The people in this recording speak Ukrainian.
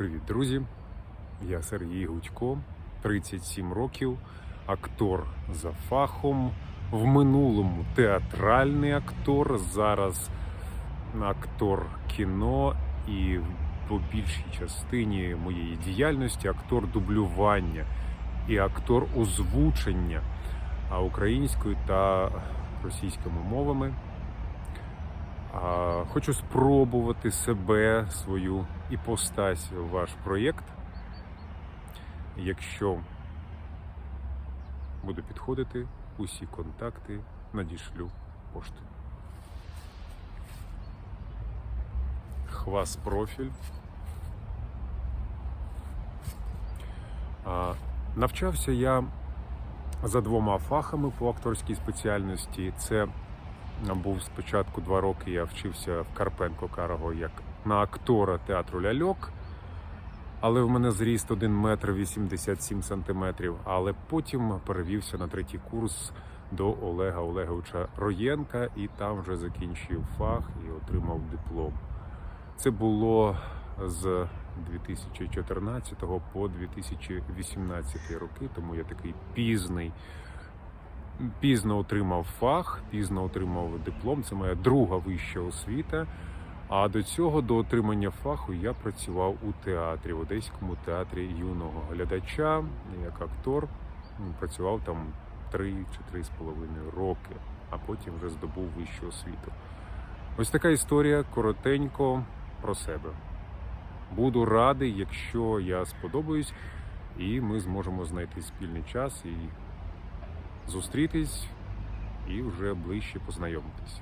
Привіт, друзі! Я Сергій Гудько, 37 років, актор за фахом. В минулому театральний актор, зараз актор кіно і по більшій частині моєї діяльності актор дублювання і актор озвучення українською та російськими мовами. Хочу спробувати себе, свою іпостась в ваш проєкт. Якщо буду підходити, усі контакти надішлю поштою. Хвас профіль. Навчався я за двома фахами по акторській спеціальності. Це був спочатку два роки. Я вчився в Карпенко Карого як на актора театру ляльок. Але в мене зріст 1 метр 87 сантиметрів. Але потім перевівся на третій курс до Олега Олеговича Роєнка і там вже закінчив фах і отримав диплом. Це було з 2014 по 2018 роки, тому я такий пізний. Пізно отримав фах, пізно отримав диплом. Це моя друга вища освіта. А до цього, до отримання фаху, я працював у театрі, в Одеському театрі юного глядача як актор. Працював там три чи три з половиною роки, а потім вже здобув вищу освіту. Ось така історія коротенько про себе. Буду радий, якщо я сподобаюсь, і ми зможемо знайти спільний час і зустрітись і вже ближче познайомитись.